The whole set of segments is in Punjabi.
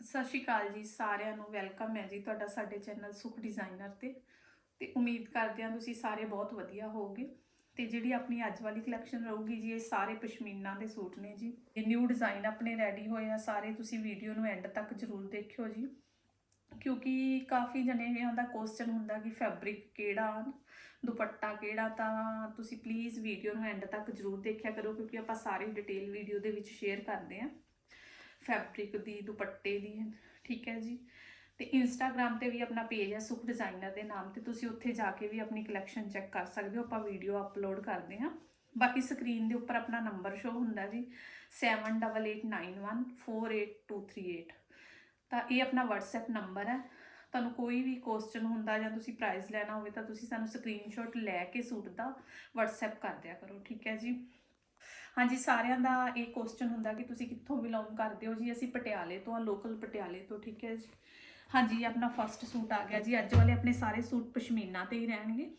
ਸਤਿ ਸ਼੍ਰੀ ਅਕਾਲ ਜੀ ਸਾਰਿਆਂ ਨੂੰ, ਵੈਲਕਮ ਹੈ ਜੀ ਤੁਹਾਡਾ ਸਾਡੇ ਚੈਨਲ ਸੁਖ ਡਿਜ਼ਾਈਨਰ ਤੇ। ਤੇ ਉਮੀਦ ਕਰਦੇ ਹਾਂ ਤੁਸੀਂ ਸਾਰੇ ਬਹੁਤ ਵਧੀਆ ਹੋਵੋਗੇ। ਤੇ ਜਿਹੜੀ ਆਪਣੀ ਅੱਜ ਵਾਲੀ ਕਲੈਕਸ਼ਨ ਰਹੂਗੀ ਜੀ, ਇਹ ਸਾਰੇ ਪਸ਼ਮੀਨਾ ਦੇ ਸੂਟ ਨੇ ਜੀ। ਇਹ ਨਿਊ ਡਿਜ਼ਾਈਨ ਆਪਣੇ ਰੈਡੀ ਹੋਏ ਆ ਸਾਰੇ, ਤੁਸੀਂ ਵੀਡੀਓ ਨੂੰ ਐਂਡ ਤੱਕ ਜਰੂਰ ਦੇਖਿਓ ਜੀ। ਕਿਉਂਕਿ ਕਾਫੀ ਜਣਿਆਂ ਦਾ ਕੁਐਸਚਨ ਹੁੰਦਾ ਕਿ ਫੈਬਰਿਕ ਕਿਹੜਾ, ਦੁਪੱਟਾ ਕਿਹੜਾ, ਤਾਂ ਤੁਸੀਂ ਪਲੀਜ਼ ਵੀਡੀਓ ਨੂੰ ਐਂਡ ਤੱਕ ਜਰੂਰ ਦੇਖਿਆ ਕਰੋ, ਕਿਉਂਕਿ ਆਪਾਂ ਸਾਰੀ ਡਿਟੇਲ ਵੀਡੀਓ ਦੇ ਵਿੱਚ ਸ਼ੇਅਰ ਕਰਦੇ ਹਾਂ। ਫੈਬਰਿਕ ਦੀ, ਦੁਪੱਟੇ ਦੀ, ਠੀਕ ਹੈ ਜੀ। ਤੇ ਇੰਸਟਾਗ੍ਰam ਤੇ ਵੀ ਆਪਣਾ ਪੇਜ ਹੈ ਸੁਖ ਡਿਜ਼ਾਈਨਰ ਦੇ ਨਾਮ ਤੇ। ਤੁਸੀਂ ਉੱਥੇ ਜਾ ਕੇ ਵੀ ਆਪਣੀ ਕਲੈਕਸ਼ਨ ਚੈੱਕ ਕਰ ਸਕਦੇ ਹੋ, ਆਪਾਂ ਵੀਡੀਓ ਅਪਲੋਡ ਕਰਦੇ ਹਾਂ। ਬਾਕੀ ਸਕਰੀਨ ਦੇ ਉੱਪਰ ਆਪਣਾ ਨੰਬਰ ਸ਼ੋ ਹੁੰਦਾ ਜੀ 7889148238 ਤਾਂ ਇਹ ਆਪਣਾ WhatsApp ਨੰਬਰ ਹੈ। ਤੁਹਾਨੂੰ ਕੋਈ ਵੀ ਕੁਐਸਚਨ ਹੁੰਦਾ ਜਾਂ ਤੁਸੀਂ ਪ੍ਰਾਈਜ਼ ਲੈਣਾ ਹੋਵੇ ਤਾਂ ਤੁਸੀਂ ਸਾਨੂੰ ਸਕਰੀਨਸ਼ਾਟ ਲੈ ਕੇ ਸੂਟ ਦਾ WhatsApp ਕਰ ਦਿਆ ਕਰੋ, ਠੀਕ ਹੈ ਜੀ। ਹਾਂਜੀ, ਸਾਰਿਆਂ ਦਾ ਇਹ ਕੁਐਸਚਨ ਹੁੰਦਾ ਕਿ ਤੁਸੀਂ ਕਿੱਥੋਂ ਬਿਲੋਂਗ ਕਰਦੇ ਹੋ ਜੀ? ਅਸੀਂ ਪਟਿਆਲੇ ਤੋਂ ਆ ਲੋਕਲ ਪਟਿਆਲੇ ਤੋਂ, ਠੀਕ ਹੈ ਜੀ? ਹਾਂਜੀ, ਆਪਣਾ ਫਰਸਟ ਸੂਟ ਆ ਗਿਆ ਜੀ। ਅੱਜ ਵਾਲੇ ਆਪਣੇ ਸਾਰੇ ਸੂਟ ਪਸ਼ਮੀਨਾ ਤੇ ਹੀ ਰਹਿਣਗੇ।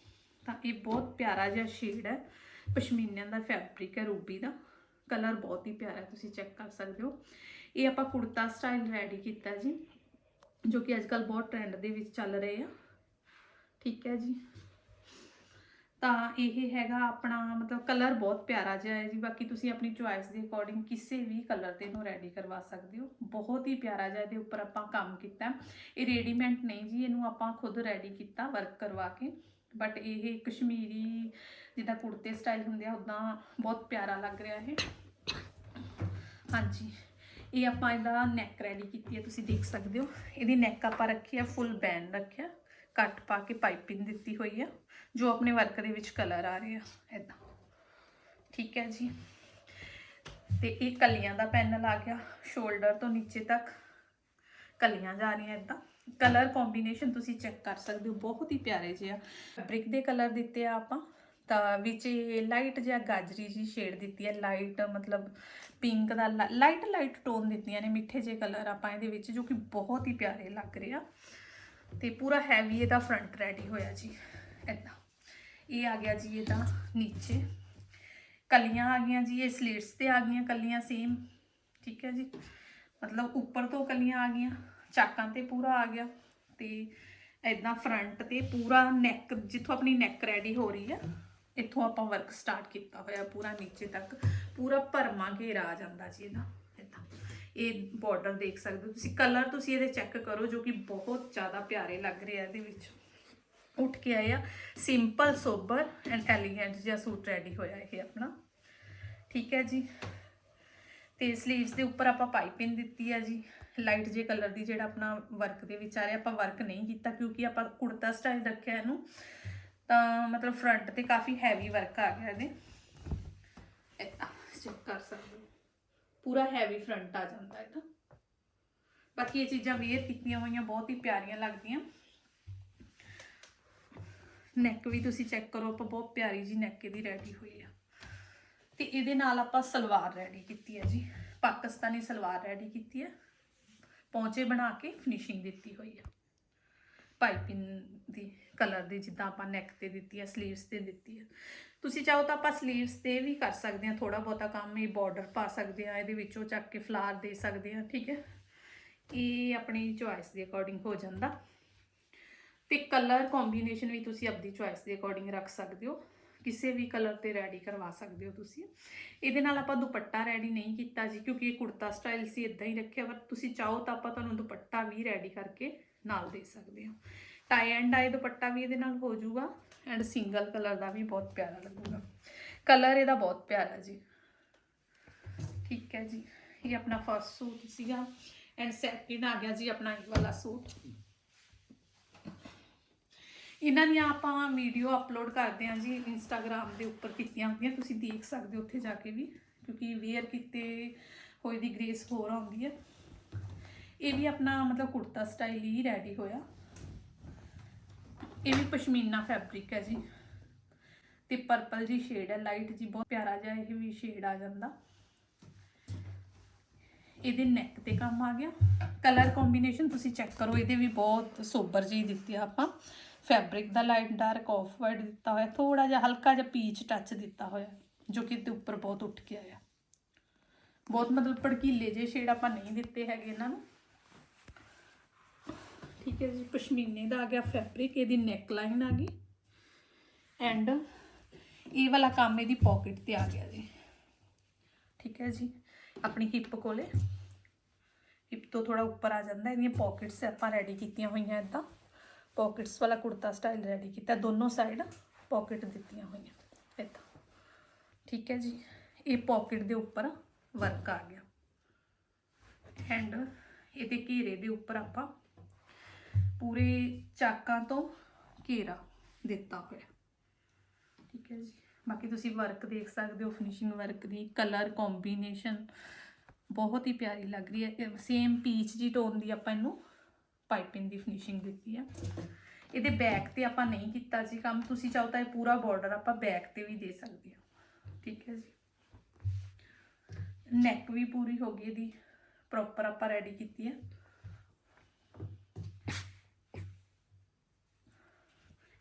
ਤਾਂ ਇਹ ਬਹੁਤ ਪਿਆਰਾ ਜਿਹਾ ਸ਼ੇਡ ਹੈ। ਪਸ਼ਮੀਨਿਆਂ ਦਾ ਫੈਬਰਿਕ ਹੈ, ਰੂਬੀ ਦਾ। ਕਲਰ ਬਹੁਤ ਹੀ ਪਿਆਰਾ ਤੁਸੀਂ ਚੈੱਕ ਕਰ ਸਕਦੇ ਹੋ। ਇਹ ਆਪਾਂ ਕੁੜਤਾ ਸਟਾਈਲ ਰੈਡੀ ਕੀਤਾ ਜੀ, ਜੋ ਕਿ ਅੱਜਕੱਲ ਬਹੁਤ ਟ੍ਰੈਂਡ ਦੇ ਵਿੱਚ ਚੱਲ ਰਹੇ ਆ। ਠੀਕ ਹੈ ਜੀ? ਤਾਂ ਇਹ ਹੈਗਾ ਆਪਣਾ ਮਤਲਬ ਕਲਰ ਬਹੁਤ ਪਿਆਰਾ ਜਿਹਾ ਹੈ ਜੀ। ਬਾਕੀ ਤੁਸੀਂ ਆਪਣੀ ਚੁਆਇਸ ਦੇ ਅਕੋਰਡਿੰਗ ਕਿਸੇ ਵੀ ਕਲਰ ਤੇ ਇਹਨੂੰ ਰੈਡੀ ਕਰਵਾ ਸਕਦੇ ਹੋ। ਬਹੁਤ ਹੀ ਪਿਆਰਾ ਜਿਹਾ ਇਹਦੇ ਉੱਪਰ ਆਪਾਂ ਕੰਮ ਕੀਤਾ। ਇਹ ਰੈਡੀਮੇਡ ਨਹੀਂ ਜੀ, ਇਹਨੂੰ ਆਪਾਂ ਖੁਦ ਰੈਡੀ ਕੀਤਾ ਵਰਕ ਕਰਵਾ ਕੇ। ਬਟ ਇਹ ਕਸ਼ਮੀਰੀ ਜਿੱਦਾਂ ਕੁੜਤੇ ਸਟਾਈਲ ਹੁੰਦੇ ਆ ਉਦਾਂ ਬਹੁਤ ਪਿਆਰਾ ਲੱਗ ਰਿਹਾ ਇਹ। ਹਾਂਜੀ। ਇਹ ਆਪਾਂ ਇਹਦਾ ਨੈਕ ਰੈਡੀ ਕੀਤੀ ਹੈ, ਤੁਸੀਂ ਦੇਖ ਸਕਦੇ ਹੋ। ਇਹਦੀ ਨੈਕ ਆਪਾਂ ਰੱਖੀ ਹੈ ਫੁੱਲ ਬੈਂਡ ਰੱਖਿਆ। ਕੱਟ ਪਾ ਕੇ ਪਾਈਪਿੰਗ ਦਿੱਤੀ ਹੋਈ ਆ, ਜੋ ਆਪਣੇ ਵਰਕ ਦੇ ਵਿੱਚ ਕਲਰ ਆ ਰਹੇ ਆ ਇਦਾਂ ਠੀਕ ਹੈ ਜੀ। ਤੇ ਇਹ ਕਲੀਆਂ ਦਾ ਪੈਨਲ ਆ ਗਿਆ ਸ਼ੋਲਡਰ ਤੋਂ ਨੀਚੇ ਤੱਕ ਕਲੀਆਂ ਜਾ ਰਹੀਆਂ ਇਦਾਂ ਕਲਰ ਕੰਬੀਨੇਸ਼ਨ ਤੁਸੀਂ ਚੈੱਕ ਕਰ ਸਕਦੇ ਹੋ, ਬਹੁਤ ਹੀ ਪਿਆਰੇ ਜਿਹੇ ਆ। ਫੈਬਰਿਕ ਦੇ ਕਲਰ ਦਿੱਤੇ ਆ ਆਪਾਂ, ਤਾਂ ਵਿੱਚ ਇਹ ਲਾਈਟ ਜਿਹਾ ਗਾਜਰੀ ਜੀ ਸ਼ੇਡ ਦਿੱਤੀ ਹੈ ਲਾਈਟ ਮਤਲਬ ਪਿੰਕ ਦਾ ਲਾਈਟ ਲਾਈਟ ਟੋਨ ਦਿੱਤੀਆਂ ਨੇ, ਮਿੱਠੇ ਜਿਹੇ ਕਲਰ ਆਪਾਂ ਇਹਦੇ ਵਿੱਚ, ਜੋ ਕਿ ਬਹੁਤ ਹੀ ਪਿਆਰੇ ਲੱਗ ਰਹੇ ਆ। ਤੇ ਪੂਰਾ ਹੈਵੀ ਇਹਦਾ ਫਰੰਟ ਰੈਡੀ ਹੋਇਆ ਜੀ ਇਦਾਂ ਇਹ ਆ ਗਿਆ ਜੀ ਇਹਦਾ ਨੀਚੇ। ਕਲੀਆਂ ਆ ਗਈਆਂ ਜੀ, ਇਹ ਸਲੀਟਸ ਤੇ ਆ ਗਈਆਂ ਕਲੀਆਂ ਸੇਮ ਠੀਕ ਹੈ ਜੀ। ਮਤਲਬ ਉੱਪਰ ਤੋਂ ਕਲੀਆਂ ਆ ਗਈਆਂ, ਚਾਕਾਂ ਤੇ ਪੂਰਾ ਆ ਗਿਆ ਤੇ ਇਦਾਂ ਫਰੰਟ ਤੇ ਪੂਰਾ ਨੈਕ ਜਿੱਥੋਂ ਆਪਣੀ ਨੈਕ ਰੈਡੀ ਹੋ ਰਹੀ ਹੈ ਇੱਥੋਂ ਆਪਾਂ ਵਰਕ ਸਟਾਰਟ ਕੀਤਾ ਹੋਇਆ ਪੂਰਾ ਨੀਚੇ ਤੱਕ। ਪੂਰਾ ਭਰਮਾ ਘੇਰਾ ਆ ਜਾਂਦਾ ਜੀ ਇਹਦਾ ਇਦਾਂ ਇਹ ਬਾਰਡਰ ਦੇਖ ਸਕਦੇ ਹੋ। ਤੁਸੀਂ ਕਲਰ ਤੁਸੀਂ ਇਹਦੇ ਚੈੱਕ ਕਰੋ ਜੋ ਕਿ ਬਹੁਤ ਜ਼ਿਆਦਾ ਪਿਆਰੇ ਲੱਗ ਰਹੇ ਆ ਇਹਦੇ ਵਿੱਚ। ਉੱਠ ਕੇ ਆਇਆ ਸਿੰਪਲ ਸੋਬਰ ਐਂਡ ਐਲੀਗੈਂਟ ਜਿਹਾ ਸੂਟ ਰੈਡੀ ਹੋਇਆ ਇਹ ਆਪਣਾ। ਠੀਕ ਹੈ ਜੀ। ਤੇ 슬ੀਵਸ ਦੇ ਉੱਪਰ ਆਪਾਂ ਪਾਈਪਿੰਗ ਦਿੱਤੀ ਹੈ ਜੀ। ਲਾਈਟ ਜੇ ਕਲਰ ਦੀ ਜਿਹੜਾ ਆਪਣਾ ਵਰਕ ਦੇ ਵਿੱਚ ਆ ਰਿਹਾ, ਆਪਾਂ ਵਰਕ ਨਹੀਂ ਕੀਤਾ ਕਿਉਂਕਿ ਆਪਾਂ ਕੁੜਤਾ ਸਟਾਈਲ ਰੱਖਿਆ ਇਹਨੂੰ, ਤਾਂ ਮਤਲਬ ਫਰੰਟ ਤੇ ਕਾਫੀ ਹੈਵੀ ਵਰਕ ਆ ਗਿਆ ਇਹਦੇ। ਇਦਾਂ ਚੈੱਕ ਕਰ ਸਕਦੇ ਹੋ। ਪੂਰਾ ਹੈਵੀ ਫਰੰਟ ਆ ਜਾਂਦਾ ਇਹਦਾ। ਬਾਕੀ ਇਹ ਚੀਜ਼ਾਂ ਵੇਅਰ ਕੀਤੀਆਂ ਹੋਈਆਂ, ਬਹੁਤ ਹੀ ਪਿਆਰੀਆਂ ਲੱਗਦੀਆਂ। ਨੈਕ ਵੀ ਤੁਸੀਂ ਚੈੱਕ ਕਰੋ, ਆਪਾਂ ਬਹੁਤ ਪਿਆਰੀ ਜੀ ਨੈਕ ਇਹਦੀ ਰੈਡੀ ਹੋਈ ਆ। ਤੇ ਇਹਦੇ ਨਾਲ ਆਪਾਂ ਸਲਵਾਰ ਰੈਡੀ ਕੀਤੀ ਹੈ ਜੀ। ਪਾਕਿਸਤਾਨੀ ਸਲਵਾਰ ਰੈਡੀ ਕੀਤੀ ਹੈ ਪੌਂਚੇ ਬਣਾ ਕੇ ਫਿਨਿਸ਼ਿੰਗ ਦਿੱਤੀ ਹੋਈ ਹੈ ਪਾਈਪਿੰਗ ਕਲਰ ਦੀ, ਜਿੱਦਾਂ ਆਪਾਂ ਨੈਕ ਤੇ ਦਿੱਤੀ ਹੈ 슬ੀਵਸ ਤੇ ਦਿੱਤੀ ਹੈ ਤੁਸੀਂ ਚਾਹੋ ਤਾਂ ਆਪਾਂ 슬ੀਵਸ ਤੇ ਵੀ ਕਰ ਸਕਦੇ ਹਾਂ ਥੋੜਾ ਬਹੁਤਾ ਕੰਮ, ਇਹ ਬਾਰਡਰ ਪਾ ਸਕਦੇ ਹਾਂ ਇਹਦੇ ਵਿੱਚੋਂ ਚੱਕ ਕੇ ਫਲਾਰ ਦੇ ਸਕਦੇ ਹਾਂ ਠੀਕ ਹੈ? ਇਹ ਆਪਣੀ ਚੁਆਇਸ ਦੇ ਅਕੋਰਡਿੰਗ ਹੋ ਜਾਂਦਾ। ਤੇ ਕਲਰ ਕੰਬੀਨੇਸ਼ਨ ਵੀ ਤੁਸੀਂ ਆਪਣੀ ਚੁਆਇਸ ਦੇ ਅਕੋਰਡਿੰਗ ਰੱਖ ਸਕਦੇ ਹੋ। ਕਿਸੇ ਵੀ ਕਲਰ ਤੇ ਰੈਡੀ ਕਰਵਾ ਸਕਦੇ ਹੋ ਤੁਸੀਂ। ਇਹਦੇ ਨਾਲ ਆਪਾਂ ਦੁਪੱਟਾ ਰੈਡੀ ਨਹੀਂ ਕੀਤਾ ਜੀ, ਕਿਉਂਕਿ ਇਹ ਕੁੜਤਾ ਸਟਾਈਲ ਸੀ ਇਦਾਂ ਹੀ ਰੱਖਿਆ, ਪਰ ਤੁਸੀਂ ਚਾਹੋ ਤਾਂ ਆਪਾਂ ਤੁਹਾਨੂੰ ਦੁਪੱਟਾ ਵੀ ਰੈਡੀ ਕਰਕੇ ਨਾਲ ਦੇ ਸਕਦੇ ਹਾਂ। ਟਾਈ ਐਂਡ ਆਈ ਦੁਪੱਟਾ ਵੀ ਇਹਦੇ ਨਾਲ ਹੋ ਜਾਊਗਾ ਐਂਡ ਸਿੰਗਲ ਕਲਰ ਦਾ ਵੀ ਬਹੁਤ ਪਿਆਰਾ ਲੱਗੂਗਾ। ਕਲਰ ਇਹਦਾ ਬਹੁਤ ਪਿਆਰਾ ਜੀ। ਠੀਕ ਹੈ ਜੀ। ਇਹ ਆਪਣਾ ਫਸਟ ਸੂਟ ਸੀਗਾ ਐਂਡ ਸੈਕਿੰਡ ਆ ਗਿਆ ਜੀ ਆਪਣਾ ਇਹ ਵਾਲਾ ਸੂਟ। ਇਹਨਾਂ ਦੀਆਂ ਆਪਾਂ ਵੀਡੀਓ ਅਪਲੋਡ ਕਰਦੇ ਹਾਂ ਜੀ ਇੰਸਟਾਗ੍ਰam ਦੇ ਉੱਪਰ ਕੀਤੀਆਂ ਹੁੰਦੀਆਂ, ਤੁਸੀਂ ਦੇਖ ਸਕਦੇ ਹੋ ਉੱਥੇ ਜਾ ਕੇ ਵੀ, ਕਿਉਂਕਿ ਵੇਅਰ ਕੀਤੇ ਹੋਏ ਦੀ ਗ੍ਰੇਸ ਹੋਰ ਆਉਂਦੀ ਹੈ। ਇਹ ਵੀ ਆਪਣਾ ਮਤਲਬ ਕੁੜਤਾ ਸਟਾਈਲ ਹੀ ਰੈਡੀ ਹੋਇਆ। ਇਹ ਵੀ ਪਸ਼ਮੀਨਾ ਫੈਬਰਿਕ ਹੈ ਜੀ। ਤੇ ਪਰਪਲ ਜੀ ਸ਼ੇਡ ਹੈ ਲਾਈਟ ਜੀ, ਬਹੁਤ ਪਿਆਰਾ ਜਿਹਾ ਇਹ ਵੀ ਸ਼ੇਡ ਆ ਜਾਂਦਾ। ਇਹਦੇ ਨੈਕ ਤੇ ਕੰਮ ਆ ਗਿਆ। ਕਲਰ ਕੰਬੀਨੇਸ਼ਨ ਤੁਸੀਂ ਚੈੱਕ ਕਰੋ, ਇਹਦੇ ਵੀ ਬਹੁਤ ਸੋਬਰ ਜੀ ਦਿੱਤੀ ਆ ਆਪਾਂ। ਫੈਬਰਿਕ ਦਾ ਲਾਈਟ ਡਾਰਕ ਆਫ ਵਾਈਟ ਦਿੱਤਾ ਹੋਇਆ ਥੋੜਾ ਜਿਹਾ ਹਲਕਾ ਜਿਹਾ ਪੀਚ ਟੱਚ ਦਿੱਤਾ ਹੋਇਆ, ਜੋ ਕਿ ਇਹਦੇ ਉੱਪਰ ਬਹੁਤ ਉੱਠ ਕੇ ਆਇਆ। ਬਹੁਤ ਮਤਲਬ ਭੜਕੀਲੇ ਜੇ ਸ਼ੇਡ ਆਪਾਂ ਨਹੀਂ ਦਿੱਤੇ ਹੈਗੇ ਇਹਨਾਂ ਨੂੰ। ਠੀਕ ਹੈ ਜੀ, ਪਸ਼ਮੀਨੇ ਦਾ ਆ ਗਿਆ ਫੈਬਰਿਕ ਇਹਦੀ ਨੈਕ ਲਾਈਨ ਆ ਗਈ। ਐਂਡ ਇਹ ਵਾਲਾ ਕੰਮ ਇਹਦੀ ਪਾਕਟ ਤੇ ਆ ਗਿਆ ਜੀ। ਠੀਕ ਹੈ ਜੀ, ਆਪਣੀ ਹਿੱਪ ਕੋਲੇ। ਹਿੱਪ ਤੋਂ ਥੋੜਾ ਉੱਪਰ ਆ ਜਾਂਦਾ, ਇਹਦੀਆਂ ਪਾਕਟਸ ਆਪਾਂ ਰੈਡੀ ਕੀਤੀਆਂ ਹੋਈਆਂ ਇਦਾਂ ਪਾਕਟਸ ਵਾਲਾ ਕੁੜਤਾ ਸਟਾਈਲ ਰੈਡੀ ਕੀਤਾ, ਦੋਨੋਂ ਸਾਈਡ ਪਾਕਟ ਦਿੱਤੀਆਂ ਹੋਈਆਂ। ਇਦਾਂ ਠੀਕ ਹੈ ਜੀ, ਇਹ ਪਾਕਟ ਦੇ ਉੱਪਰ ਵਰਕ ਆ ਗਿਆ। ਐਂਡ ਇਹਦੇ ਘੇਰੇ ਦੇ ਉੱਪਰ ਆਪਾਂ ਪੂਰੇ ਚਾਕਾਂ ਤੋਂ ਘੇਰਾ ਦਿੱਤਾ ਹੋਇਆ। ਠੀਕ ਹੈ ਜੀ। ਬਾਕੀ ਤੁਸੀਂ ਵਰਕ ਦੇਖ ਸਕਦੇ ਹੋ ਫਿਨਿਸ਼ਿੰਗ ਵਰਕ ਦੀ ਕਲਰ ਕੰਬੀਨੇਸ਼ਨ ਬਹੁਤ ਹੀ ਪਿਆਰੀ ਲੱਗ ਰਹੀ ਹੈ। ਸੇਮ ਪੀਚ ਜੀ ਟੋਨ ਦੀ ਆਪਾਂ ਇਹਨੂੰ ਪਾਈਪਿੰਗ ਦੀ ਫਿਨਿਸ਼ਿੰਗ ਦਿੱਤੀ ਆ ਇਹਦੇ ਬੈਕ ਤੇ ਆਪਾਂ ਨਹੀਂ ਕੀਤਾ ਜੀ ਕੰਮ। ਤੁਸੀਂ ਚਾਹੋ ਤਾਂ ਇਹ ਪੂਰਾ ਬਾਰਡਰ ਆਪਾਂ ਬੈਕ ਤੇ ਵੀ ਦੇ ਸਕਦੇ ਹਾਂ। ਠੀਕ ਹੈ ਜੀ। ਨੈਕ ਵੀ ਪੂਰੀ ਹੋ ਗਈ ਇਹਦੀ। ਪ੍ਰੋਪਰ ਆਪਾਂ ਰੈਡੀ ਕੀਤੀ ਹੈ।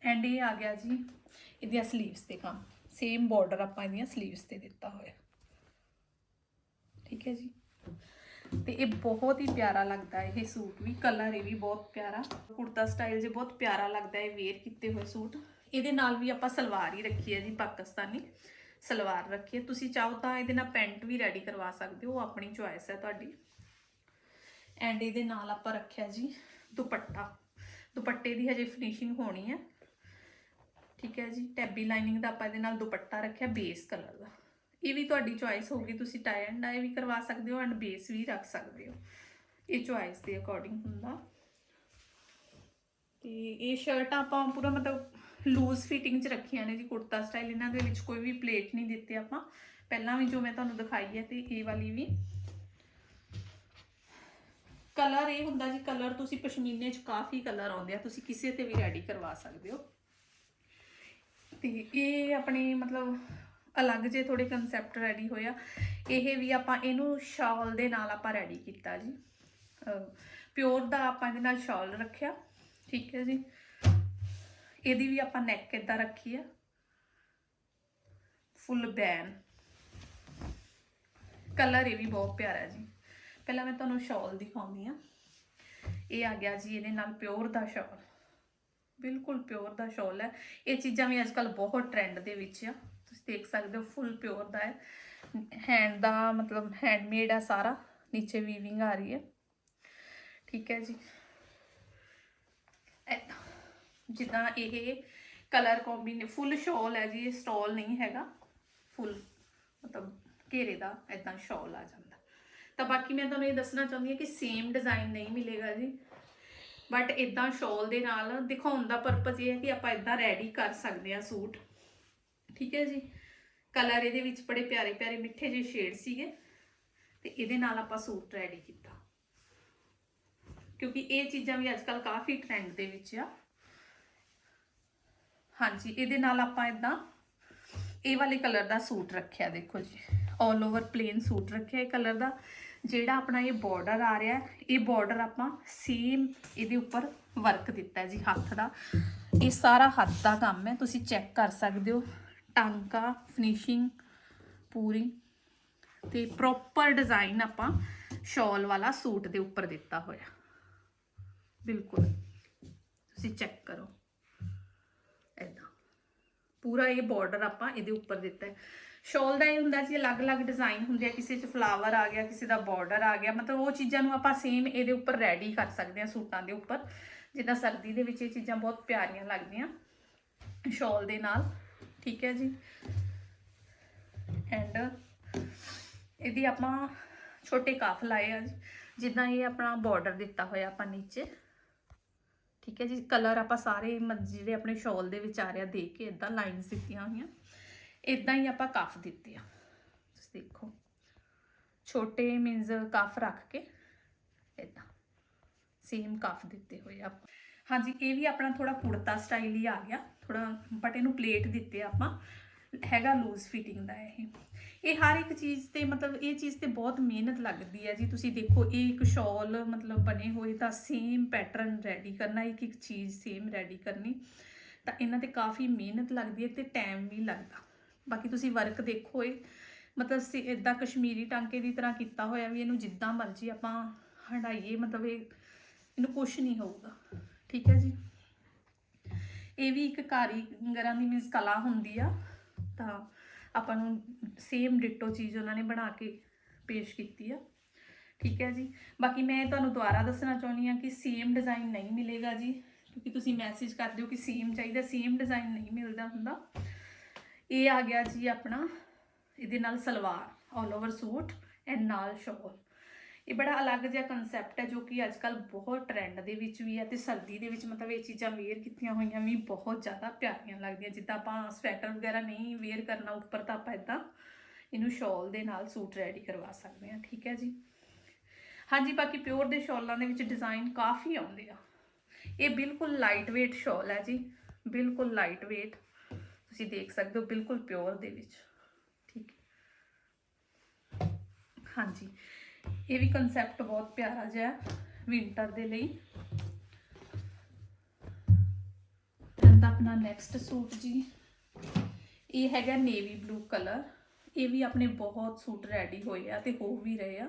ਐਂਡ ਇਹ ਆ ਗਿਆ ਜੀ ਇਹਦੀਆਂ ਸਲੀਵਸ ਤੇ ਕੰਮ। ਸੇਮ ਬਾਰਡਰ ਆਪਾਂ ਇਹਦੀਆਂ ਸਲੀਵਸ ਤੇ ਦਿੱਤਾ ਹੋਇਆ। ਠੀਕ ਹੈ ਜੀ। ਤੇ ਇਹ ਬਹੁਤ ਹੀ ਪਿਆਰਾ ਲੱਗਦਾ ਇਹ ਸੂਟ ਵੀ। ਕਲਰ ਇਹ ਵੀ ਬਹੁਤ ਪਿਆਰਾ। ਕੁੜਤਾ ਸਟਾਈਲ ਜੇ ਬਹੁਤ ਪਿਆਰਾ ਲੱਗਦਾ ਹੈ ਵੇਅਰ ਕੀਤੇ ਹੋਏ ਸੂਟ। ਇਹਦੇ ਨਾਲ ਵੀ ਆਪਾਂ ਸਲਵਾਰ ਹੀ ਰੱਖੀ ਹੈ ਜੀ ਪਾਕਿਸਤਾਨੀ। ਸਲਵਾਰ ਰੱਖੀ ਹੈ। ਤੁਸੀਂ ਚਾਹੋ ਤਾਂ ਇਹਦੇ ਨਾਲ ਪੈਂਟ ਵੀ ਰੈਡੀ ਕਰਵਾ ਸਕਦੇ ਹੋ। ਉਹ ਆਪਣੀ ਚੁਆਇਸ ਹੈ ਤੁਹਾਡੀ। ਐਂਡ ਇਹਦੇ ਨਾਲ ਆਪਾਂ ਰੱਖਿਆ ਜੀ ਦੁਪੱਟਾ। ਦੁਪੱਟੇ ਦੀ ਹਜੇ ਫਿਨਿਸ਼ਿੰਗ ਹੋਣੀ ਹੈ। ਠੀਕ ਹੈ ਜੀ, ਟੈਬੀ ਲਾਈਨਿੰਗ ਦਾ ਆਪਾਂ ਇਹਦੇ ਨਾਲ ਦੁਪੱਟਾ ਰੱਖਿਆ ਬੇਸ ਕਲਰ ਦਾ। ਇਹ ਵੀ ਤੁਹਾਡੀ ਚੁਆਇਸ ਹੋਊਗੀ, ਤੁਸੀਂ ਟਾਈ ਐਂਡ ਡਾਈ ਵੀ ਕਰਵਾ ਸਕਦੇ ਹੋ ਐਂਡ ਬੇਸ ਵੀ ਰੱਖ ਸਕਦੇ ਹੋ। ਇਹ ਚੁਆਇਸ ਦੇ ਅਕੋਰਡਿੰਗ ਹੁੰਦਾ। ਤੇ ਇਹ ਸ਼ਰਟ ਆਪਾਂ ਪੂਰਾ ਮਤਲਬ ਲੂਜ਼ ਫਿਟਿੰਗ 'ਚ ਰੱਖੀਆਂ ਨੇ ਜੀ, ਕੁੜਤਾ ਸਟਾਈਲ ਇਹਨਾਂ ਦੇ ਵਿੱਚ ਕੋਈ ਵੀ ਪਲੇਟ ਨਹੀਂ ਦਿੱਤੇ ਆਪਾਂ। ਪਹਿਲਾਂ ਵੀ ਜੋ ਮੈਂ ਤੁਹਾਨੂੰ ਦਿਖਾਈ ਹੈ ਤੇ ਇਹ ਵਾਲੀ ਵੀ। ਕਲਰ ਇਹ ਹੁੰਦਾ ਜੀ, ਕਲਰ ਤੁਸੀਂ ਪਸ਼ਮੀਨੇ 'ਚ ਕਾਫੀ ਕਲਰ ਆਉਂਦੇ ਆ, ਤੁਸੀਂ ਕਿਸੇ ਤੇ ਵੀ ਰੈਡੀ ਕਰਵਾ ਸਕਦੇ ਹੋ। ਤੇ ਇਹ ਆਪਣੇ ਮਤਲਬ ਅਲੱਗ ਜੇ ਥੋੜੇ ਕਨਸੈਪਟ ਰੈਡੀ ਹੋਇਆ। ਇਹ ਵੀ ਆਪਾਂ ਇਹਨੂੰ ਸ਼ਾਲ ਦੇ ਨਾਲ ਆਪਾਂ ਰੈਡੀ ਕੀਤਾ ਜੀ। ਪਿਓਰ ਦਾ ਆਪਾਂ ਇਹਦੇ ਨਾਲ ਸ਼ਾਲ ਰੱਖਿਆ, ਠੀਕ ਹੈ ਜੀ। ਇਹਦੀ ਵੀ ਆਪਾਂ ਨੈਕ ਇਦਾਂ ਰੱਖੀ ਆ। ਫੁੱਲ ਬੈਨ ਕਲਰ ਇਹ ਵੀ ਬਹੁਤ ਪਿਆਰਾ ਜੀ। ਪਹਿਲਾਂ ਮੈਂ ਤੁਹਾਨੂੰ ਸ਼ਾਲ ਦਿਖਾਉਂਦੀ ਆ ਇਹ ਆ ਗਿਆ ਜੀ ਇਹਦੇ ਨਾਲ ਪਿਓਰ ਦਾ ਸ਼ਾਲ ਬਿਲਕੁਲ ਪਿਓਰ ਦਾ ਸ਼ਾਲ ਹੈ। ਇਹ ਚੀਜ਼ਾਂ ਵੀ ਅੱਜ ਅੱਜਕੱਲ ਬਹੁਤ ਟ੍ਰੈਂਡ ਦੇ ਵਿੱਚ ਆ। ਤੁਸੀਂ ਦੇਖ ਸਕਦੇ ਹੋ ਫੁੱਲ ਪਿਓਰ ਦਾ ਹੈ। ਹੈਂਡ ਦਾ ਮਤਲਬ ਹੈਂਡਮੇਡ ਆ ਸਾਰਾ। ਨੀਚੇ ਵੀਵਿੰਗ ਆ ਰਹੀ ਹੈ। ਠੀਕ ਹੈ ਜੀ। ਜਿੱਦਾਂ ਇਹ ਕਲਰ ਕੰਬੀਨੇ ਫੁੱਲ ਸ਼ਾਲ ਹੈ ਜੀ, ਇਹ ਸਟਾਲ ਨਹੀਂ ਹੈਗਾ। ਫੁੱਲ ਮਤਲਬ ਘੇਰੇ ਦਾ ਇਦਾਂ ਸ਼ਾਲ ਆ ਜਾਂਦਾ। ਤਾਂ ਬਾਕੀ ਮੈਂ ਤੁਹਾਨੂੰ ਇਹ ਦੱਸਣਾ ਚਾਹੁੰਦੀ ਹਾਂ ਕਿ ਸੇਮ ਡਿਜ਼ਾਈਨ ਨਹੀਂ ਮਿਲੇਗਾ ਜੀ। ਬਟ ਇਦਾਂ ਸ਼ਾਲ ਦੇ ਨਾਲ ਦਿਖਾਉਣ ਦਾ ਪਰਪਸ ਇਹ ਹੈ ਕਿ ਆਪਾਂ ਇਦਾਂ ਰੈਡੀ ਕਰ ਸਕਦੇ ਆ ਸੂਟ। ਠੀਕ ਹੈ ਜੀ? ਕਲਰ ਇਹਦੇ ਵਿੱਚ ਬੜੇ ਪਿਆਰੇ ਪਿਆਰੇ ਮਿੱਠੇ ਜਿਹੇ ਸ਼ੇਡ ਸੀਗੇ। ਤੇ ਇਹਦੇ ਨਾਲ ਆਪਾਂ ਸੂਟ ਰੈਡੀ ਕੀਤਾ। ਕਿਉਂਕਿ ਇਹ ਚੀਜ਼ਾਂ ਵੀ ਅੱਜਕੱਲ ਕਾਫੀ ਟ੍ਰੈਂਡ ਦੇ ਵਿੱਚ ਆ। ਹਾਂਜੀ, ਇਹਦੇ ਨਾਲ ਆਪਾਂ ਇਦਾਂ ਇਹ ਵਾਲੇ ਕਲਰ ਦਾ ਸੂਟ ਰੱਖਿਆ ਦੇਖੋ ਜੀ। 올 ਓਵਰ ਪਲੇਨ ਸੂਟ ਰੱਖਿਆ ਇਹ ਕਲਰ ਦਾ। ਜਿਹੜਾ ਆਪਣਾ ਇਹ ਬਾਰਡਰ ਆ ਰਿਹਾ, ਇਹ ਬਾਰਡਰ ਆਪਾਂ ਸੇਮ ਇਹਦੇ ਉੱਪਰ ਵਰਕ ਦਿੱਤਾ ਜੀ ਹੱਥ ਦਾ। ਇਹ ਸਾਰਾ ਹੱਥ ਦਾ ਕੰਮ ਹੈ, ਤੁਸੀਂ ਚੈੱਕ ਕਰ ਸਕਦੇ ਹੋ। ਟਾਂਕਾ ਫਿਨਿਸ਼ਿੰਗ ਪੂਰੀ। ਤੇ ਪ੍ਰੋਪਰ ਡਿਜ਼ਾਈਨ ਆਪਾਂ ਸ਼ਾਲ ਵਾਲਾ ਸੂਟ ਦੇ ਉੱਪਰ ਦਿੱਤਾ ਹੋਇਆ। ਬਿਲਕੁਲ। ਤੁਸੀਂ ਚੈੱਕ ਕਰੋ। ਪੂਰਾ ਇਹ ਬਾਰਡਰ ਆਪਾਂ ਇਹਦੇ ਉੱਪਰ ਦਿੱਤਾ ਹੈ। ਸ਼ਾਲ ਦਾ ਇਹ ਹੁੰਦਾ ਜੀ ਅਲੱਗ-ਅਲੱਗ ਡਿਜ਼ਾਈਨ ਹੁੰਦੇ ਆ, ਕਿਸੇ 'ਚ ਫਲਾਵਰ ਆ ਗਿਆ, ਕਿਸੇ ਦਾ ਬਾਰਡਰ ਆ ਗਿਆ, ਮਤਲਬ ਉਹ ਚੀਜ਼ਾਂ ਨੂੰ ਆਪਾਂ ਸੇਮ ਇਹਦੇ ਉੱਪਰ ਰੈਡੀ ਕਰ ਸਕਦੇ ਆ ਸੂਟਾਂ ਦੇ ਉੱਪਰ। ਜਿੱਦਾਂ ਸਰਦੀ ਦੇ ਵਿੱਚ ਇਹ ਚੀਜ਼ਾਂ ਬਹੁਤ ਪਿਆਰੀਆਂ ਲੱਗਦੀਆਂ ਸ਼ਾਲ ਦੇ ਨਾਲ, ਠੀਕ ਹੈ ਜੀ। ਐਂਡ ਇਹਦੀ ਆਪਾਂ ਛੋਟੇ ਕਾਫ ਲਾਏ ਆ ਜਿੱਦਾਂ ਇਹ ਆਪਣਾ ਬਾਰਡਰ ਦਿੱਤਾ ਹੋਇਆ ਆਪਾਂ ਨੀਚੇ। ਠੀਕ ਹੈ ਜੀ ਕਲਰ ਆਪਾਂ ਸਾਰੇ ਮ- ਜਿਹੜੇ ਆਪਣੇ ਸ਼ਾਲ ਦੇ ਵਿੱਚ ਆ ਰਿਹਾ ਦੇ ਕੇ ਇਦਾਂ ਲਾਈਨਸ ਦਿੱਤੀਆਂ ਹੋਈਆਂ। ਇਦਾਂ ਹੀ ਆਪਾਂ ਕਫ ਦਿੱਤੇ ਆ। ਤੁਸੀਂ ਦੇਖੋ, ਛੋਟੇ ਮੀਨਸ ਕਫ ਰੱਖ ਕੇ ਇਦਾਂ ਸੇਮ ਕਫ ਦਿੱਤੇ ਹੋਏ ਆ ਹਾਂਜੀ, ਇਹ ਵੀ ਆਪਣਾ ਥੋੜਾ ਕੁੜਤਾ ਸਟਾਈਲ ਹੀ ਆ ਗਿਆ। ਥੋੜਾ ਬਟ ਇਹਨੂੰ ਪਲੇਟ ਦਿੱਤੇ ਆਪਾਂ। ਹੈਗਾ ਲੂਜ਼ ਫਿਟਿੰਗ ਦਾ ਇਹ। ਇਹ ਹਰ ਇੱਕ ਚੀਜ਼ ਤੇ ਮਤਲਬ ਇਹ ਚੀਜ਼ ਤੇ ਬਹੁਤ ਮਿਹਨਤ ਲੱਗਦੀ ਹੈ ਜੀ। ਤੁਸੀਂ ਦੇਖੋ, ਇਹ ਇੱਕ ਸ਼ਾਲ ਮਤਲਬ ਬਣੇ ਹੋਏ ਤਾਂ ਸੇਮ ਪੈਟਰਨ ਰੈਡੀ ਕਰਨਾ, ਇੱਕ ਇੱਕ ਚੀਜ਼ ਸੇਮ ਰੈਡੀ ਕਰਨੀ, ਤਾਂ ਇਹਨਾਂ ਤੇ ਕਾਫੀ ਮਿਹਨਤ ਲੱਗਦੀ ਹੈ ਤੇ ਟਾਈਮ ਵੀ ਲੱਗਦਾ। ਬਾਕੀ ਤੁਸੀਂ ਵਰਕ ਦੇਖੋ ਇਹ, ਮਤਲਬ ਸੇ ਇਦਾਂ ਕਸ਼ਮੀਰੀ ਟਾਂਕੇ ਦੀ ਤਰ੍ਹਾਂ ਕੀਤਾ ਹੋਇਆ ਵੀ ਇਹਨੂੰ ਜਿੱਦਾਂ ਮਰਜ਼ੀ ਆਪਾਂ ਹਟਾਈਏ ਮਤਲਬ ਇਹ, ਇਹਨੂੰ ਕੁਝ ਨਹੀਂ ਹੋਊਗਾ। ਠੀਕ ਹੈ ਜੀ? ਇਹ ਵੀ ਇੱਕ ਕਾਰੀਗਰਾਂ ਦੀ ਮੀਨਸ ਕਲਾ ਹੁੰਦੀ ਆ, ਤਾਂ ਆਪਾਂ ਨੂੰ ਸੇਮ ਡਿਟੋ ਚੀਜ਼ ਉਹਨਾਂ ਨੇ ਬਣਾ ਕੇ ਪੇਸ਼ ਕੀਤੀ ਆ। ਠੀਕ ਹੈ ਜੀ? ਬਾਕੀ ਮੈਂ ਤੁਹਾਨੂੰ ਦੁਬਾਰਾ ਦੱਸਣਾ ਚਾਹੁੰਦੀ ਆ ਕਿ ਸੇਮ ਡਿਜ਼ਾਈਨ ਨਹੀਂ ਮਿਲੇਗਾ ਜੀ, ਕਿਉਂਕਿ ਤੁਸੀਂ ਮੈਸੇਜ ਕਰਦੇ ਹੋ ਕਿ ਸੇਮ ਚਾਹੀਦਾ ਸੇਮ ਡਿਜ਼ਾਈਨ ਨਹੀਂ ਮਿਲਦਾ ਹੁੰਦਾ। ਇਹ ਆ ਗਿਆ ਜੀ ਆਪਣਾ, ਇਹਦੇ ਨਾਲ salwar all over suit and ਨਾਲ ਸ਼ੋਲ ਇਹ ਬੜਾ ਅਲੱਗ ਜਿਹਾ ਕਨਸੈਪਟ ਹੈ ਜੋ ਕਿ ਅੱਜਕੱਲ ਬਹੁਤ ਟ੍ਰੈਂਡ ਦੇ ਵਿੱਚ ਵੀ ਹੈ ਤੇ ਸਰਦੀ ਦੇ ਵਿੱਚ ਮਤਲਬ ਇਹ ਚੀਜ਼ਾਂ ਵੇਅਰ ਕੀਤੀਆਂ ਹੋਈਆਂ ਵੀ ਬਹੁਤ ਜ਼ਿਆਦਾ ਪਿਆਰੀਆਂ ਲੱਗਦੀਆਂ। ਜਿੱਦਾਂ ਆਪਾਂ ਸਵੈਟਰ ਵਗੈਰਾ ਨਹੀਂ ਵੇਅਰ ਕਰਨਾ ਉੱਪਰ ਤਾਂ ਆਪਾਂ ਇਦਾਂ ਇਹਨੂੰ ਸ਼ਾਲ ਦੇ ਨਾਲ ਸੂਟ ਰੈਡੀ ਕਰਵਾ ਸਕਦੇ ਹਾਂ, ਠੀਕ ਹੈ ਜੀ? ਹਾਂਜੀ, ਬਾਕੀ ਪਿਓਰ ਦੇ ਸ਼ਾਲਾਂ ਦੇ ਵਿੱਚ ਡਿਜ਼ਾਈਨ ਕਾਫੀ ਆਉਂਦੇ ਆ। ਇਹ ਬਿਲਕੁਲ ਲਾਈਟ weight ਸ਼ਾਲ ਹੈ ਜੀ, ਬਿਲਕੁਲ ਲਾਈਟ weight ਤੁਸੀਂ ਦੇਖ ਸਕਦੇ ਹੋ ਬਿਲਕੁਲ ਪਿਓਰ ਦੇ ਵਿੱਚ, ਠੀਕ ਹਾਂਜੀ। ਇਹ ਵੀ ਕਨਸੈਪਟ ਬਹੁਤ ਪਿਆਰਾ ਜਿਹਾ ਵਿੰਟਰ ਦੇ ਲਈ। ਤਾਂ ਆਪਣਾ ਨੈਕਸਟ ਸੂਟ ਜੀ। ਇਹ ਹੈਗਾ ਨੇਵੀ ਬਲੂ ਕਲਰ ਇਹ ਵੀ ਆਪਣੇ ਬਹੁਤ ਸੂਟ ਰੈਡੀ ਹੋਏ ਆ ਤੇ ਹੋ ਵੀ ਰਹੇ ਆ।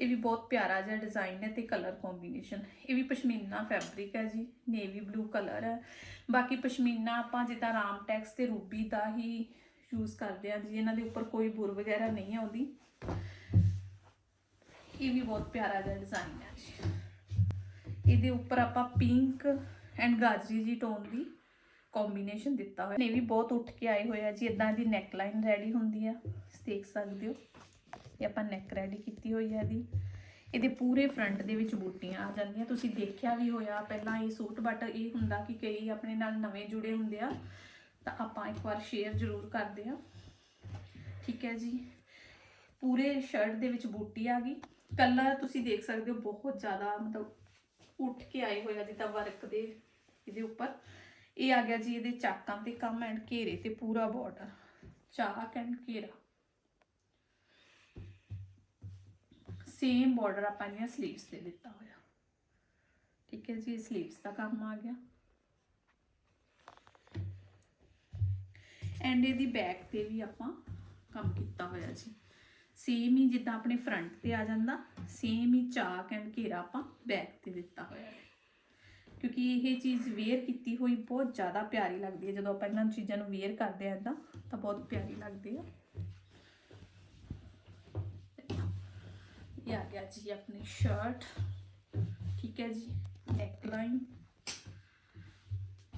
ਇਹ ਵੀ ਬਹੁਤ ਪਿਆਰਾ ਜਿਹਾ ਡਿਜ਼ਾਈਨ ਹੈ ਤੇ ਕਲਰ ਕੰਬੀਨੇਸ਼ਨ ਇਹ ਵੀ ਪਸ਼ਮੀਨਾ ਫੈਬਰਿਕ ਹੈ ਜੀ ਨੇਵੀ ਬਲੂ ਕਲਰ ਹੈ। ਬਾਕੀ ਪਸ਼ਮੀਨਾ ਆਪਾਂ ਜਿੱਦਾਂ ਰਾਮ ਟੈਕਸ ਤੇ ਰੂਬੀ ਦਾ ਹੀ ਯੂਜ਼ ਕਰਦੇ ਆ ਜੀ, ਇਹਨਾਂ ਦੇ ਉੱਪਰ ਕੋਈ ਬੁਰ ਵਗੈਰਾ ਨਹੀਂ ਆਉਂਦੀ। ਇਹ ਵੀ ਬਹੁਤ ਪਿਆਰਾ ਜਿਹਾ ਡਿਜ਼ਾਈਨ ਹੈ ਜੀ। ਇਹਦੇ ਉੱਪਰ ਆਪਾਂ ਪਿੰਕ ਐਂਡ ਗਾਜਰੀ ਜੀ ਟੋਨ ਦੀ ਕੰਬੀਨੇਸ਼ਨ ਦਿੱਤਾ ਹੋਇਆ। ਇਹ ਵੀ ਬਹੁਤ ਉੱਠ ਕੇ ਆਏ ਹੋਏ ਆ ਜੀ। ਇਦਾਂ ਦੀ ਨੈਕ ਲਾਈਨ ਰੈਡੀ ਹੁੰਦੀ ਆ। ਦੇਖ ਸਕਦੇ ਹੋ। ਇਹ ਆਪਾਂ ਨੈਕ ਰੈਡੀ ਕੀਤੀ ਹੋਈ ਹੈ ਇਹਦੀ। ਇਹਦੇ ਪੂਰੇ ਫਰੰਟ ਦੇ ਵਿੱਚ ਬੂਟੀਆਂ ਆ ਜਾਂਦੀਆਂ। ਤੁਸੀਂ ਦੇਖਿਆ ਵੀ ਹੋਇਆ, ਪਹਿਲਾਂ ਇਹ ਸੂਟ ਬਟ ਇਹ ਹੁੰਦਾ ਕਿ ਕਈ ਆਪਣੇ ਨਾਲ ਨਵੇਂ ਜੁੜੇ ਹੁੰਦੇ ਆ। ਤਾਂ ਆਪਾਂ ਇੱਕ ਵਾਰ ਸ਼ੇਅਰ ਜ਼ਰੂਰ ਕਰਦੇ ਆ। ਠੀਕ ਹੈ ਜੀ। ਪੂਰੇ ਸ਼ਰਟ ਦੇ ਵਿੱਚ ਬੂਟੀ ਆ ਗਈ। ਕਲਰ ਤੁਸੀਂ ਦੇਖ ਸਕਦੇ ਹੋ, ਬਹੁਤ ਜ਼ਿਆਦਾ ਮਤਲਬ ਉੱਠ ਕੇ ਆਏ ਹੋਏ ਆ ਜਿੱਦਾਂ ਵਰਕ ਦੇ ਇਹਦੇ ਉੱਪਰ। ਇਹ ਆ ਗਿਆ ਜੀ ਇਹਦੇ ਚਾਕਾਂ ਤੇ ਕੰਮ ਐਂਡ ਘੇਰੇ ਤੇ ਪੂਰਾ ਬਾਰਡਰ ਚਾਕ ਐਂਡ ਘੇਰਾ। ਸੇਮ ਬਾਰਡਰ ਆਪਾਂ ਨੇ ਸਲੀਵਸ ਤੇ ਦਿੱਤਾ ਹੋਇਆ। ਠੀਕ ਹੈ ਜੀ ਸਲੀਵਸ ਦਾ ਕੰਮ ਆ ਗਿਆ। ਐਂਡ ਇਹਦੀ ਬੈਕ ਤੇ ਵੀ ਆਪਾਂ ਕੰਮ ਕੀਤਾ ਹੋਇਆ ਜੀ। ਸੇਮ ਹੀ ਜਿੱਦਾਂ ਆਪਣੇ ਫਰੰਟ ਤੇ ਆ ਜਾਂਦਾ ਸੇਮ ਹੀ ਚਾਕ ਐਂਡ ਘੇਰਾ ਆਪਾਂ ਬੈਕ ਤੇ ਦਿੱਤਾ ਹੋਇਆ ਹੈ। ਕਿਉਂਕਿ ਇਹ ਚੀਜ਼ ਵੇਅਰ ਕੀਤੀ ਹੋਈ ਬਹੁਤ ਜ਼ਿਆਦਾ ਪਿਆਰੀ ਲੱਗਦੀ ਹੈ। ਜਦੋਂ ਆਪਾਂ ਇਹਨਾਂ ਚੀਜ਼ਾਂ ਨੂੰ ਵੇਅਰ ਕਰਦੇ ਆ ਇਦਾਂ ਤਾਂ ਬਹੁਤ ਪਿਆਰੀ ਲੱਗਦੀ ਆ। ਇਹ ਆ ਗਿਆ ਜੀ ਆਪਣੀ ਸ਼ਰਟ ਠੀਕ ਹੈ ਜੀ ਨੈਕ ਲਾਈਨ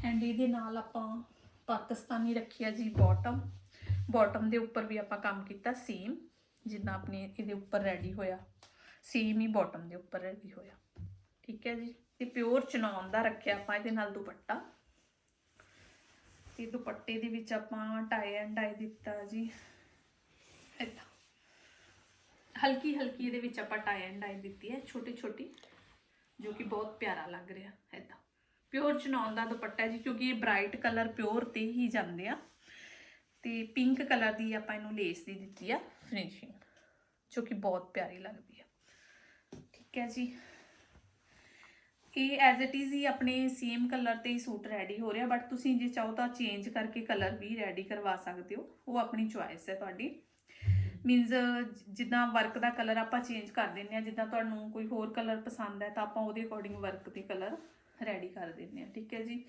ਐਂਡ ਇਹਦੇ ਨਾਲ ਆਪਾਂ ਪਾਕਿਸਤਾਨੀ ਰੱਖਿਆ ਜੀ ਬਾਟਮ ਬਾਟਮ ਦੇ ਉੱਪਰ ਵੀ ਆਪਾਂ ਕੰਮ ਕੀਤਾ ਸੇਮ ਜਿੱਦਾਂ ਆਪਣੇ ਇਹਦੇ ਉੱਪਰ ਰੈਡੀ ਹੋਇਆ। ਸੇਮ ਹੀ ਬਾਟਮ ਦੇ ਉੱਪਰ ਰੈਡੀ ਹੋਇਆ। ਠੀਕ ਹੈ ਜੀ? ਤੇ ਪਿਓਰ ਚਨੌਨ ਦਾ ਰੱਖਿਆ ਆਪਾਂ ਇਹਦੇ ਨਾਲ ਦੁਪੱਟਾ। ਤੇ ਦੁਪੱਟੇ ਦੇ ਵਿੱਚ ਆਪਾਂ ਟਾਈ ਐਂਡ ਡਾਈ ਦਿੱਤਾ ਜੀ। ਏਦਾਂ ਹਲਕੀ ਹਲਕੀ ਇਹਦੇ ਵਿੱਚ ਆਪਾਂ ਟਾਈ ਐਂਡ ਡਾਈ ਦਿੱਤੀ ਹੈ। ਛੋਟੀ ਛੋਟੀ ਜੋ ਕਿ ਬਹੁਤ ਪਿਆਰਾ ਲੱਗ ਰਿਹਾ। ਏਦਾਂ ਪਿਓਰ ਚਨੌਨ ਦਾ ਦੁਪੱਟਾ ਜੀ, ਕਿਉਂਕਿ ਇਹ ਬ੍ਰਾਈਟ ਕਲਰ ਪਿਓਰ ਤੇ ਹੀ ਜਾਂਦੇ ਆ। ਤੇ ਪਿੰਕ ਕਲਰ ਦੀ ਆਪਾਂ ਇਹਨੂੰ ਲੇਸ ਦੀ ਦਿੱਤੀ ਆ। ਫਿਨਿਸ਼ਿੰਗ ਜੋ ਕਿ ਬਹੁਤ ਪਿਆਰੀ ਲੱਗਦੀ ਹੈ। ਠੀਕ ਹੈ ਜੀ। ਇਹ ਐਜ਼ ਇਟ ਇਜ਼ ਹੀ ਆਪਣੇ ਸੇਮ ਕਲਰ ਤੇ ਹੀ ਸੂਟ ਰੈਡੀ ਹੋ ਰਿਹਾ ਬਟ ਤੁਸੀਂ ਜੇ ਚਾਹੋ ਤਾਂ ਚੇਂਜ ਕਰਕੇ ਕਲਰ ਵੀ ਰੈਡੀ ਕਰਵਾ ਸਕਦੇ ਹੋ। ਉਹ ਆਪਣੀ ਚੁਆਇਸ ਹੈ ਤੁਹਾਡੀ। ਮੀਨਸ ਜਿੱਦਾਂ ਵਰਕ ਦਾ ਕਲਰ ਆਪਾਂ ਚੇਂਜ ਕਰ ਦਿੰਦੇ ਆ ਜਿੱਦਾਂ ਤੁਹਾਨੂੰ ਕੋਈ ਹੋਰ ਕਲਰ ਪਸੰਦ ਹੈ, ਤਾਂ ਆਪਾਂ ਉਹਦੇ ਅਕੋਰਡਿੰਗ ਵਰਕ ਦੇ ਕਲਰ ਰੈਡੀ ਕਰ ਦਿੰਦੇ ਆ ਠੀਕ ਹੈ ਜੀ।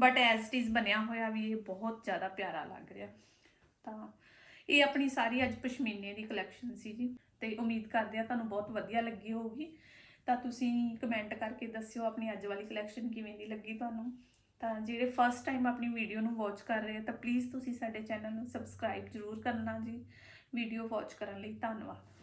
ਬਟ ਐਜ਼ ਇਟ ਇਜ਼ ਬਣਿਆ ਹੋਇਆ ਵੀ ਇਹ ਬਹੁਤ ਜ਼ਿਆਦਾ ਪਿਆਰਾ ਲੱਗ ਰਿਹਾ। ਤਾਂ ਇਹ ਆਪਣੀ ਸਾਰੀ ਅੱਜ ਪਸ਼ਮੀਨੇ ਦੀ ਕਲੈਕਸ਼ਨ ਸੀ ਜੀ। ਤੇ ਉਮੀਦ ਕਰਦੇ ਆ ਤੁਹਾਨੂੰ ਬਹੁਤ ਵਧੀਆ ਲੱਗੀ ਹੋਊਗੀ। ਤਾਂ ਤੁਸੀਂ ਕਮੈਂਟ ਕਰਕੇ ਦੱਸਿਓ ਆਪਣੀ ਅੱਜ ਵਾਲੀ ਕਲੈਕਸ਼ਨ ਕਿਵੇਂ ਦੀ ਲੱਗੀ ਤੁਹਾਨੂੰ। ਤਾਂ ਜਿਹੜੇ ਫਸਟ ਟਾਈਮ ਆਪਣੀ ਵੀਡੀਓ ਨੂੰ ਵਾਚ ਕਰ ਰਹੇ ਤਾਂ ਪਲੀਜ਼ ਤੁਸੀਂ ਸਾਡੇ ਚੈਨਲ ਨੂੰ ਸਬਸਕ੍ਰਾਈਬ ਜ਼ਰੂਰ ਕਰਨਾ ਜੀ। ਵੀਡੀਓ ਵਾਚ ਕਰਨ ਲਈ ਧੰਨਵਾਦ।